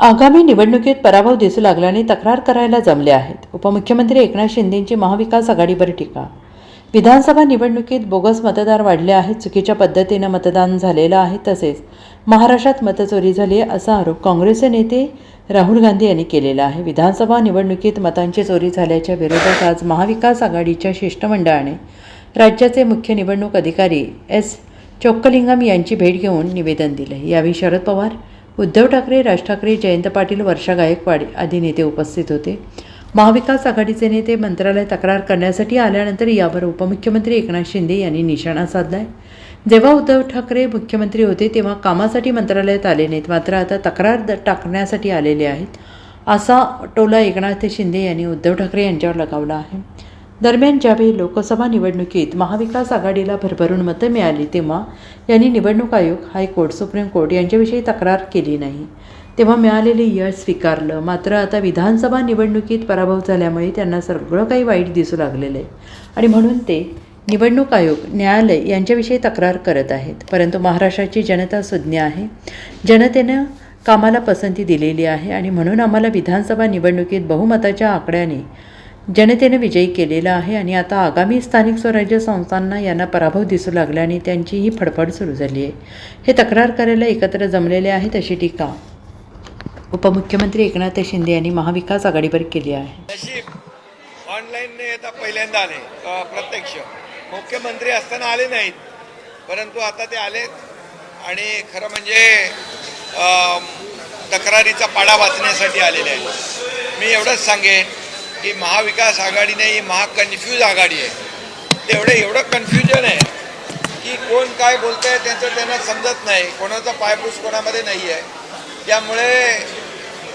आगामी निवडणुकीत पराभव दिसू लागल्याने तक्रार करायला जमले आहेत. उपमुख्यमंत्री एकनाथ शिंदेंची महाविकास आघाडीवर टीका. विधानसभा निवडणुकीत बोगस मतदार वाढले आहेत चुकीच्या पद्धतीनं मतदान झालेलं आहे तसेच महाराष्ट्रात मतचोरी झाली आहे असा आरोप काँग्रेसचे नेते राहुल गांधी यांनी केलेला आहे. विधानसभा निवडणुकीत मतांची चोरी झाल्याच्या विरोधात आज महाविकास आघाडीच्या शिष्टमंडळाने राज्याचे मुख्य निवडणूक अधिकारी एस. चोक्कलिंगम यांची भेट घेऊन निवेदन दिले यावेळी शरद पवार उद्धव ठाकरे राज ठाकरे जयंत पाटील वर्षा गायकवाड आदी नेते उपस्थित होते. महाविकास आघाडीचे नेते मंत्रालय तक्रार करण्यासाठी आल्यानंतर यावर उपमुख्यमंत्री एकनाथ शिंदे यांनी निशाणा साधलाय. जेव्हा उद्धव ठाकरे मुख्यमंत्री होते तेव्हा कामासाठी मंत्रालयात आले नाहीत. मात्र आता तक्रार टाकण्यासाठी आलेले आहेत. असा टोला एकनाथ शिंदे यांनी उद्धव ठाकरे यांच्यावर लगावला आहे. दरम्यान ज्यावेळी लोकसभा निवडणुकीत महाविकास आघाडीला भरभरून मतं मिळाली तेव्हा यांनी निवडणूक आयोग हायकोर्ट सुप्रीम कोर्ट यांच्याविषयी तक्रार केली नाही. तेव्हा मिळालेले यश स्वीकारलं. मात्र आता विधानसभा निवडणुकीत पराभव झाल्यामुळे त्यांना सगळं काही वाईट दिसू लागलेलं आहे. आणि म्हणून ते निवडणूक आयोग न्यायालय यांच्याविषयी तक्रार करत आहेत. परंतु महाराष्ट्राची जनता सुज्ञ आहे. जनतेनं कामाला पसंती दिलेली आहे आणि म्हणून आम्हाला विधानसभा निवडणुकीत बहुमताच्या आकड्याने जनतेने विजयी केलेला आहे आणि आता आगामी स्थानिक स्वराज्य संस्थांना यांना पराभव दिसू लागल्याने त्यांची ही फडफड सुरू झाली आहे. हे तक्रार करायला एकत्र जमलेले आहेत अशी टीका उपमुख्यमंत्री एकनाथ शिंदे यांनी महाविकास आघाडीवर केली आहे. ऑनलाईन ऑनलाईनने आता पहिल्यांदा आले. प्रत्यक्ष. मुख्यमंत्री असताना आले नाहीत परंतु आता ते आलेत आणि खरं म्हणजे तक्रारीचा पाडा वाचण्यासाठी आलेले आहेत. मी एवढंच सांगेन की महाविकास आघाडी नाही ही महाकन्फ्यूज आघाडी आहे. तेवढं एवढं कन्फ्युजन आहे की कोण काय बोलतंय त्यांचं त्यांना समजत नाही. कोणाचा पायपूस कोणामध्ये नाही आहे त्यामुळे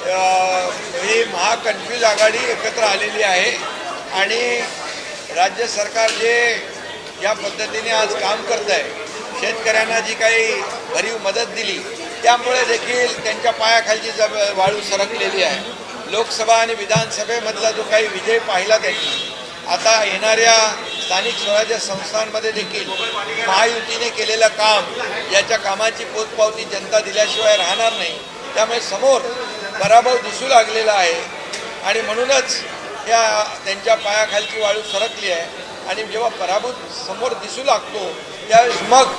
ही महाकन्फ्यूज आघाडी एकत्र आलेली आहे आणि राज्य सरकार जे या पद्धतीने आज काम करत आहे शेतकऱ्यांना जी काही भरीव मदत दिली त्यामुळे देखील त्यांच्या पायाखालची जब वाळू सरकलेली आहे. लोकसभा आणि विधानसभेमधला जो काही विजय पाहिला त्यांनी आता येणाऱ्या स्थानिक स्वराज्य संस्थांमध्ये देखील महायुतीने केलेलं काम याच्या कामाची पोचपावती जनता दिल्याशिवाय राहणार नाही. त्यामुळे समोर पराभव दिसू लागलेला आहे. आणि म्हणूनच या त्यांच्या पायाखालची वाळू सरकली आहे. आणि जेव्हा पराभूत समोर दिसू लागतो त्यावेळेस मग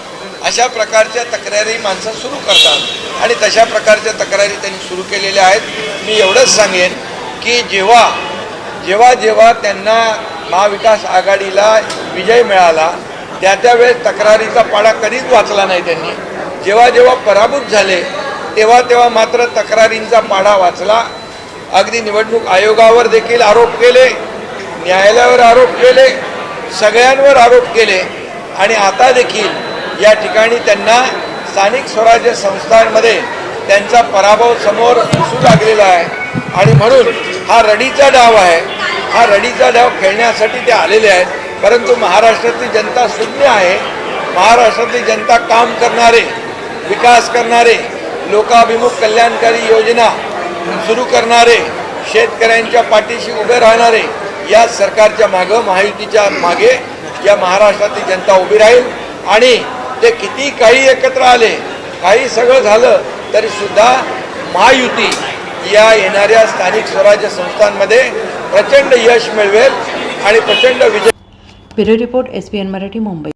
अशा प्रकारच्या तक्रारी माणसं सुरू करतात. आणि तशा प्रकारच्या तक्रारी त्यांनी सुरू केलेल्या आहेत. मी एवढंच सांगेन की जेव्हा जेव्हा जेव्हा त्यांना महाविकास आघाडीला विजय मिळाला त्या त्यावेळेस तक्रारीचा पाडा कधीच वाचला नाही त्यांनी. जेव्हा जेव्हा पराभूत झाले तेव्हा तेव्हा मात्र तक्रारींचा पाडा वाचला. अगदी निवडणूक आयोगावर देखील आरोप केले न्यायालयावर आरोप केले सगळ्यांवर आरोप केले. आणि आता देखील या ठिकाणी त्यांना स्थानिक स्वराज्य संस्थांमध्ये त्यांचा पराभव समोर दिसू लागलेला आहे. आणि म्हणून हा रडीचा डाव आहे. हा रडीचा डाव खेळण्यासाठी ते आलेले आहेत. परंतु महाराष्ट्रातली जनता शून्य आहे. महाराष्ट्रातली जनता काम करणारे विकास करणारे लोकाभिमुख कल्याणकारी योजना सुरू करणारे शेतकऱ्यांच्या पाठीशी उभे राहणारे या सरकारच्या मागं महायुतीच्या मागे या महाराष्ट्रातली जनता उभी राहील. आणि ते किती काही एकत्र आले काही सगळं झालं तरी सुद्धा महायुती या येणाऱ्या स्थानिक स्वराज्य संस्थांमध्ये प्रचंड यश मिळवेल आणि प्रचंड विजय bureau report S P N Marathi Mumbai.